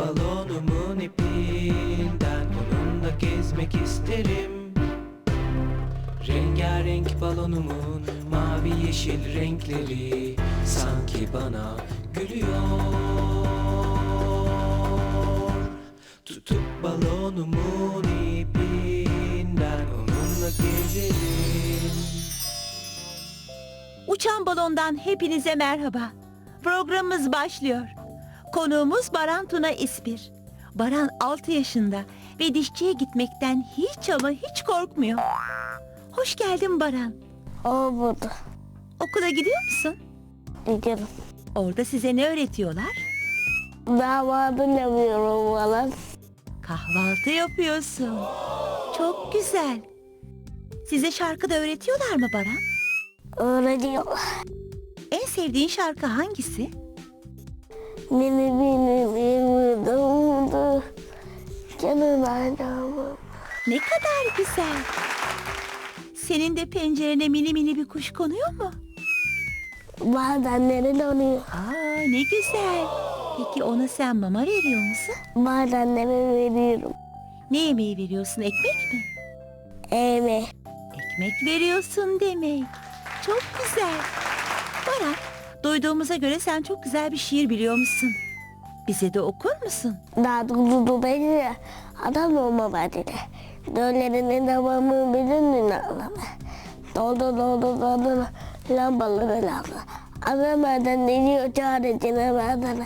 balonumun ipinden Onunla gezmek isterim Rengarenk balonumun mavi yeşil renkleri Sanki bana gülüyor Tutup balonumun ipinden Onunla gezerim Uçan balondan hepinize merhaba. Programımız başlıyor. Konuğumuz Baran Tuna İspir. Baran 6 yaşında ve dişçiye gitmekten hiç ama hiç korkmuyor. Hoş geldin Baran. Olmadı. Okula gidiyor musun? Gidelim. Orada size ne öğretiyorlar? Damadı yapıyorum falan. Kahvaltı yapıyorsun. Çok güzel. Size şarkı da öğretiyorlar mı Baran? Öğreniyor. En sevdiğin şarkı hangisi? Beni beni beni doğdu. Canım adamım. Ne kadar güzel. Senin de pencerene mini mini bir kuş konuyor mu? Bazenleri donuyor. Aa ne güzel. Peki ona sen mama veriyor musun? Bazenleri veriyorum. Ne yemeği veriyorsun? Ekmek mi? Eve. Ekmek veriyorsun demek. Çok güzel. Baran, duyduğumuza göre sen çok güzel bir şiir biliyor musun? Bize de okur musun? Daha doğrusu beni adam olma dedi. Döllerinin devamı birinin ağlama. Doldu doldu doldu lambaları lamba. Adam nereden deniyor çaresine bardana.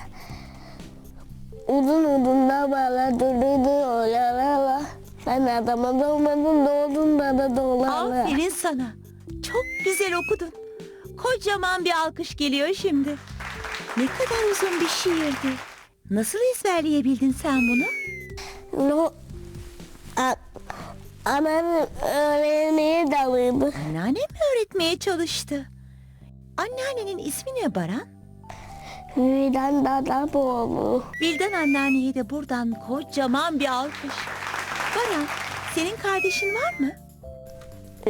Uzun uzun lambalar durdurdu oyalarla. Ben adama doğmadım doğdum da da dolarla. Aferin sana. Çok güzel okudun. Kocaman bir alkış geliyor şimdi. Ne kadar uzun bir şiirdi. Nasıl ezberleyebildin sen bunu? No, a, anam öğrenmeye dalıydı. Anneannem mi öğretmeye çalıştı? Anneannenin ismi ne Baran? Yüden dada boğulu. Vildan anneanneye de buradan kocaman bir alkış. Baran, senin kardeşin var mı?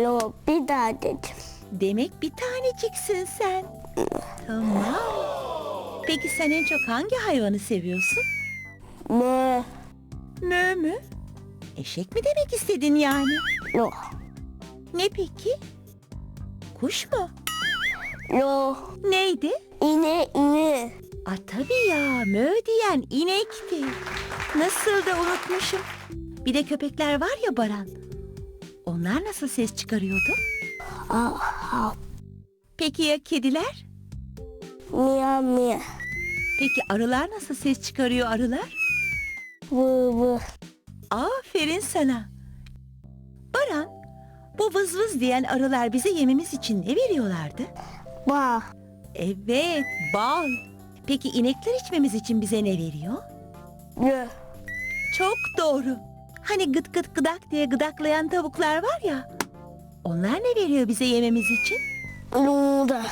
Yok bir daha dedim. Demek bir taneciksin sen. Tamam. Peki sen en çok hangi hayvanı seviyorsun? Ne? Mö mü? Eşek mi demek istedin yani? Yok. Ne peki? Kuş mu? Yok. Neydi? İne ine. A tabii ya mö diyen inekti. Nasıl da unutmuşum. Bir de köpekler var ya Baran. Onlar nasıl ses çıkarıyordu? Peki ya kediler? Miyav miyav. Peki arılar nasıl ses çıkarıyor arılar? Vı vı. Aferin sana. Baran, bu vız vız diyen arılar bize yememiz için ne veriyorlardı? Ba. Evet, bal. Peki inekler içmemiz için bize ne veriyor? Ne? Çok doğru. Hani gıt gıt gıdak diye gıdaklayan tavuklar var ya. Onlar ne veriyor bize yememiz için? Yumurta.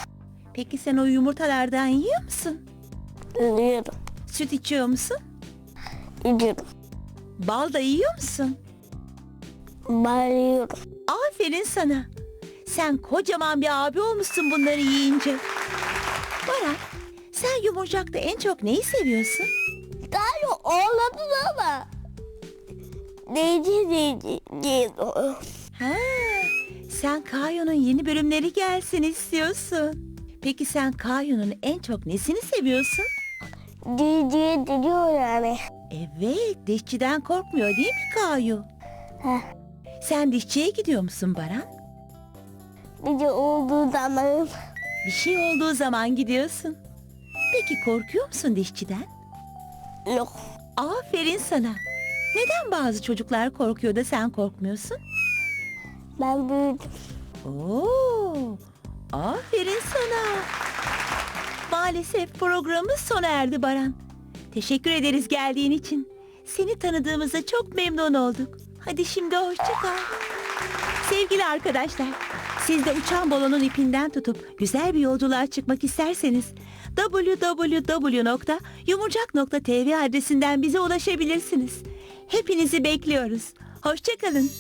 Peki sen o yumurtalardan yiyor musun? Yiyorum. Süt içiyor musun? Yiyorum. Bal da yiyor musun? Bağırıyorum. Aferin sana. Sen kocaman bir abi olmuşsun bunları yiyince. Baran, sen yumurcakta en çok neyi seviyorsun? Yok oğladım ama. Neydi o? Ha, sen Kayo'nun yeni bölümleri gelsin istiyorsun. Peki sen Kayo'nun en çok nesini seviyorsun? Diye diye diyor yani. Evet, dişçiden korkmuyor değil mi Kayo? Heh. Sen dişçiye gidiyor musun Baran? Bir de olduğu zaman Bir şey olduğu zaman gidiyorsun. Peki korkuyor musun dişçiden? yok. Aferin sana. Neden bazı çocuklar korkuyor da sen korkmuyorsun? Ben büyüdüm. Oo, aferin sana. Maalesef programımız sona erdi Baran. Teşekkür ederiz geldiğin için. Seni tanıdığımıza çok memnun olduk. Hadi şimdi hoşça kal. Sevgili arkadaşlar, siz de uçan balonun ipinden tutup güzel bir yolculuğa çıkmak isterseniz www.yumurcak.tv adresinden bize ulaşabilirsiniz. Hepinizi bekliyoruz. Hoşça kalın.